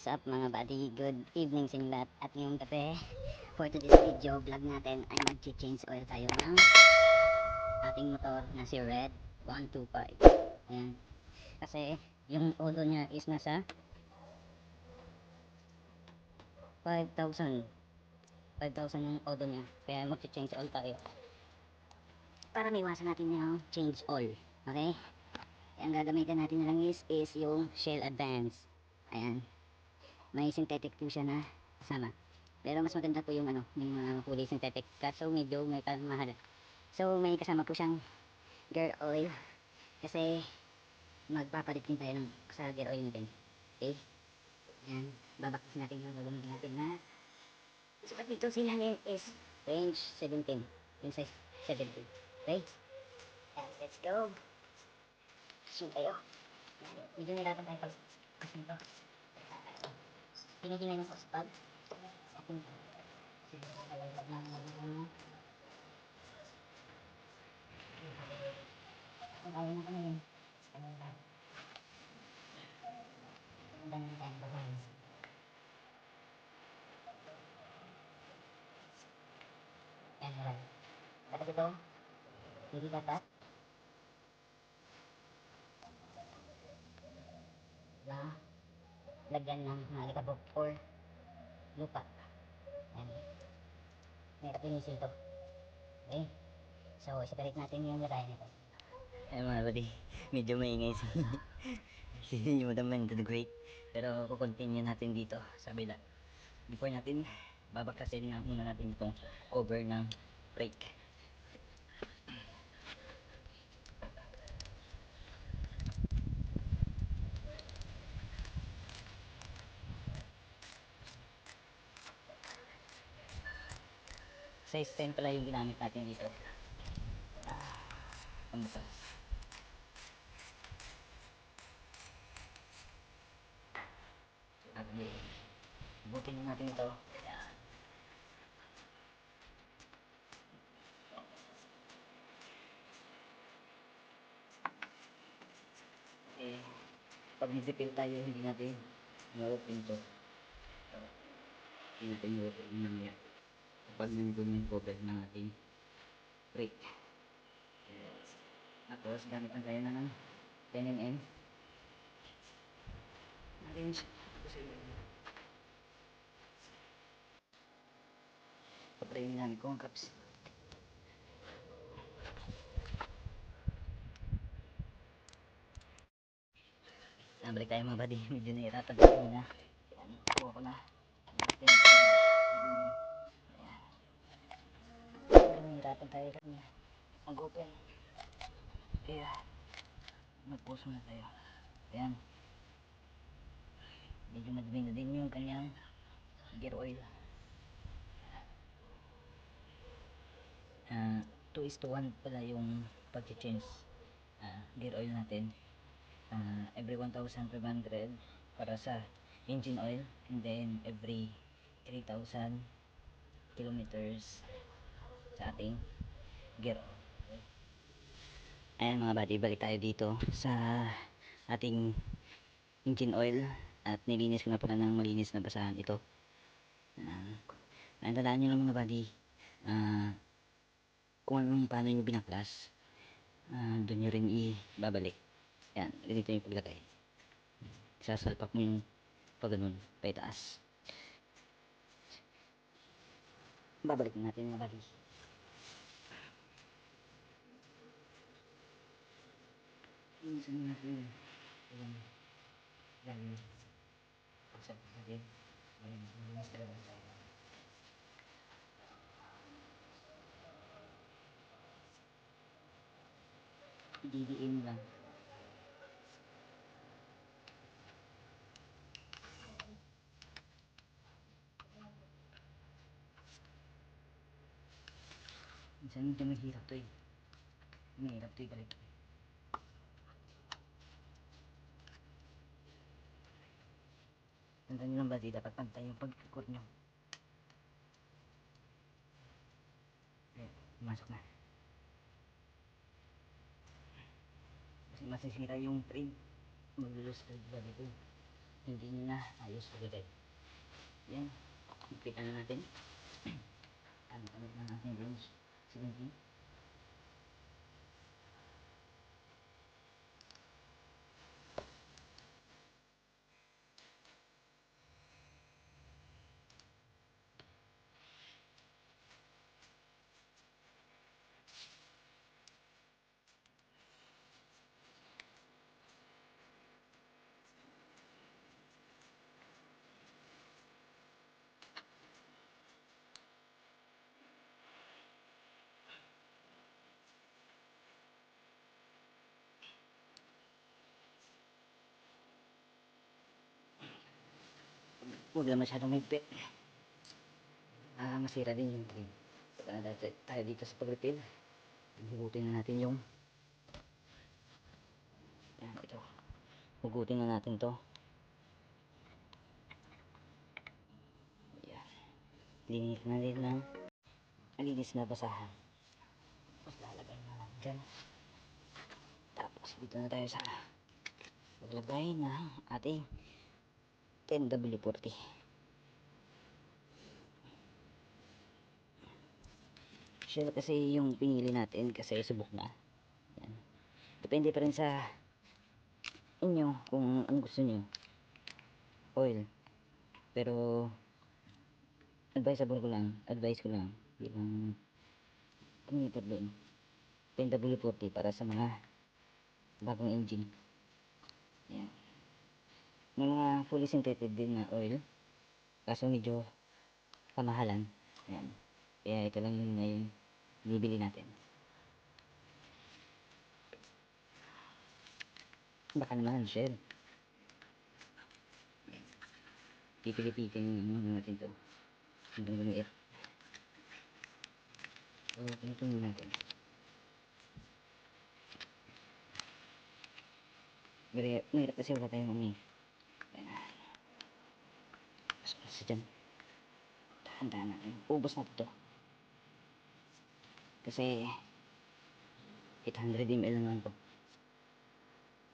What's up mga buddy? Good evening sa inyo lahat. At ngayong gabi, for today's video vlog natin ay mag-change oil tayo ng ating motor na si Red 125. Ayan. Kasi yung odo niya is nasa 5,000. 5,000 yung odo niya. Kaya mag-change oil tayo. Para maiwasan natin yung change oil. Okay? Ang gagamitin natin na lang is, is yung Shell Advance. Ayan. May synthetic po siya na kasama. Pero mas maganda po yung ano, yung mga kulay synthetic. Kaso medyo may mahal. So may kasama po siyang gear oil. Kasi magpapalit din tayo ng sa gear oil natin. Okay? Ayan. Babaktas natin yung gagamitin natin na sukat dito sila is range 17. Yung size 17. Okay? Ayan, let's go. Zoom tayo. Medyo nilatan tayo pag kasi nito. Hinihingay ng postpad. Ating Kung ayaw na kami yun. Ano ba? Ang dami tayong babae. Yan, wala. Dapat ito, hindi dapat na lagyan ng mga likabok or lupa. Yan. Mahirap linisin ito. Okay? So, separate natin yung lagayan nito. Ay mga buddy, medyo maingay si si Madam Man to the Great. Pero kukontinue natin dito sa bila. Before natin, babakasin nga muna natin itong cover ng brake. Size 10 pala yung ginamit natin dito. Ah, ano to? Sabi, butin natin ito. Eh, pag nisipil tayo, hindi natin ma-open to. Hindi natin ma-open yung mamaya. Nandun yung cover ng ating brake. Yes. Tapos, gamit lang tayo na ng 10mm. Natin siya. Paprayin namin ko ang caps. Ah, balik tayo mga buddy. Medyo nahirapan tayo na. Ayan, kuha ko na. Ayan. Medyo nahirapan tayo kanina. Mag-open. Kaya, mag-pause muna tayo. Ayan. Medyo madumi na din yung kanyang gear oil. Ah, 2 is to 1 pala yung pag-change ah, gear oil natin. Ah, every 1,500 para sa engine oil and then every 3,000 kilometers sa ating gear oil. Ayan mga buddy, balik tayo dito sa ating engine oil at nilinis ko na pala ng malinis na basahan ito. Uh, tandaan nyo lang mga buddy, ah, kung anong paano nyo binaklas, ah, doon nyo rin ibabalik. Yan, ganito yung paglagay. Sasalpak mo yung pag ganun, pa itaas. Babalik na natin mga buddy. Linisin natin yung galing sa natin. Ayun, malinis talaga tayo. Didiin lang. Minsan medyo mahirap to eh. Mahirap to ibalik. Tandaan nyo lang ba di dapat pantay yung pag-record nyo. Ayan, pumasok na. Kasi masisira yung frame. Maglulus ka ba dito. hindi nyo na ayos kagad. Yan. Ipitan na natin. Ano kami ng ating range? 17. Huwag lang masyadong higpit. Ah, masira din yung tree. Pagka na tayo dito sa pag-refill, hugutin na natin yung yan, ito. Hugutin na natin to. Yan. Linis na din ng malinis na basahan. Tapos lalagay na lang dyan. Tapos dito na tayo sa maglagay ng ating 10W40. Shell kasi yung pinili natin kasi subok na. Yan. Depende pa rin sa inyo kung ano gusto nyo. Oil. Pero advisable ko lang, advice ko lang bilang commuter din. 10W40 para sa mga bagong engine. Yan. Fully synthetic din na oil. Kaso medyo kamahalan. Ayan. Kaya ito lang yung ngayon bibili natin. Baka naman, shell. Pipilipitin yung ano natin to. Hanggang lumiit. So, muna natin. Mahirap, kasi wala tayong umi. Ayan. Na sa dyan. Dahan-dahan natin. Ubus na to. Kasi 800 ml naman to.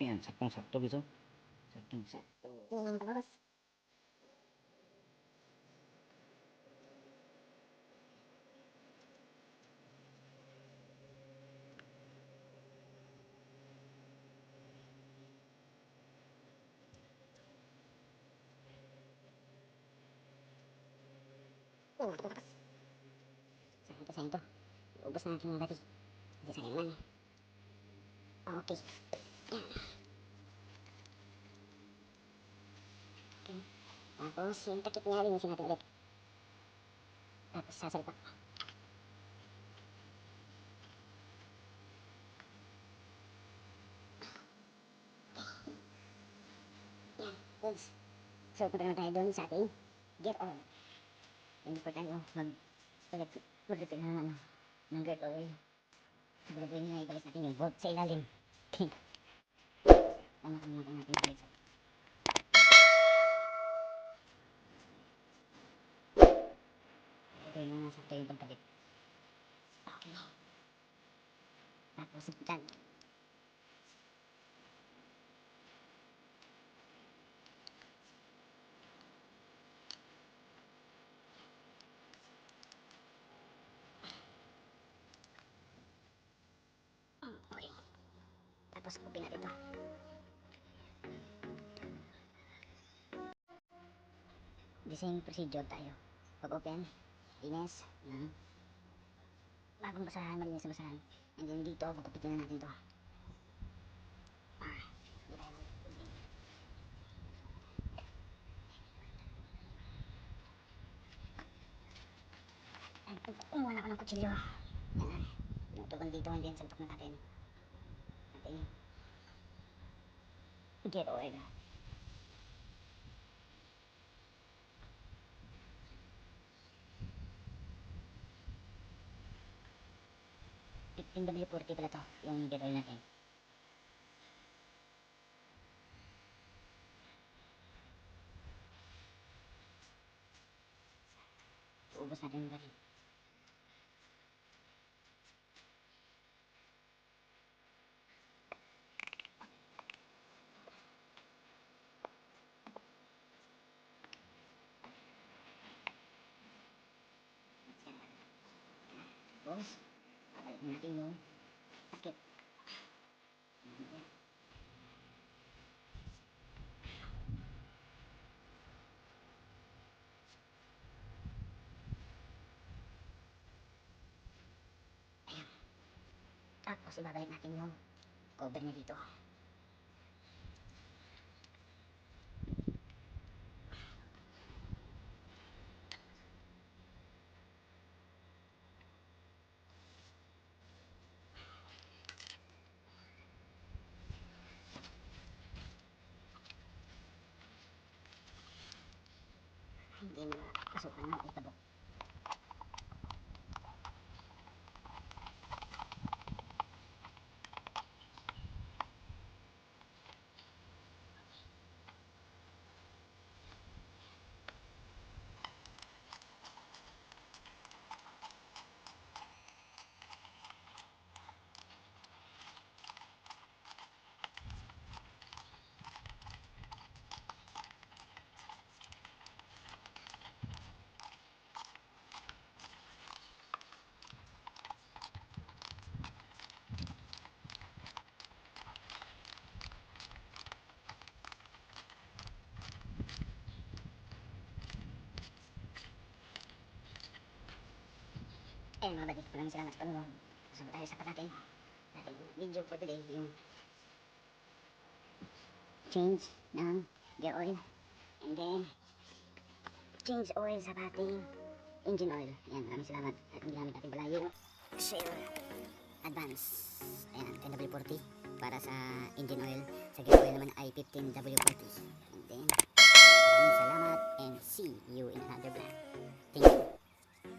Ayan, saktong-sakto gusto. Saktong-sakto. Yung tapos. Oh, tapos. Sakto sa ito. Ubus na natin yung bati. Hindi sa naman. Okay. Yan. Okay. Tapos, yung takip niya rin yung natin ulit. Tapos, sasalpa. Yan. Goods. So, punta na tayo doon sa ating get on. Yung importante yung mag ulit ng ano ng get oil. Siguraduhin na ibalis natin yung bolt sa ilalim. Tama kung natin natin sa Ito yung mga yung pagkabit. Okay. Tapos. Okay. Tapos, open natin to. The same procedure tayo. Pag-open, linis, yan. Bagong basahan, malinis na basahan. And then dito, gugupitin na natin to. Ah, hindi Ay, kumuha na ako ng kutsilyo. Yan. Tinutukan dito, and then salpak na natin. Ating get oil. Fifteen W forty pala to, yung oil natin. Ubus natin yung bari. Tapos, balik natin yung takip. Ayan. Tapos, ibabalik natin yung cover niya dito. Hindi na itabok. Ayun mga buddy, maraming salamat sa panonood. Kasama tayo sa natin. Natin video for today, yung change ng gear oil. And then, change oil sa ating engine oil. Ayan, maraming salamat. At ang ginamit natin pala yung Shell Advance. Ayan, 10W40 para sa engine oil. Sa gear oil naman ay 15W40. And then, maraming salamat.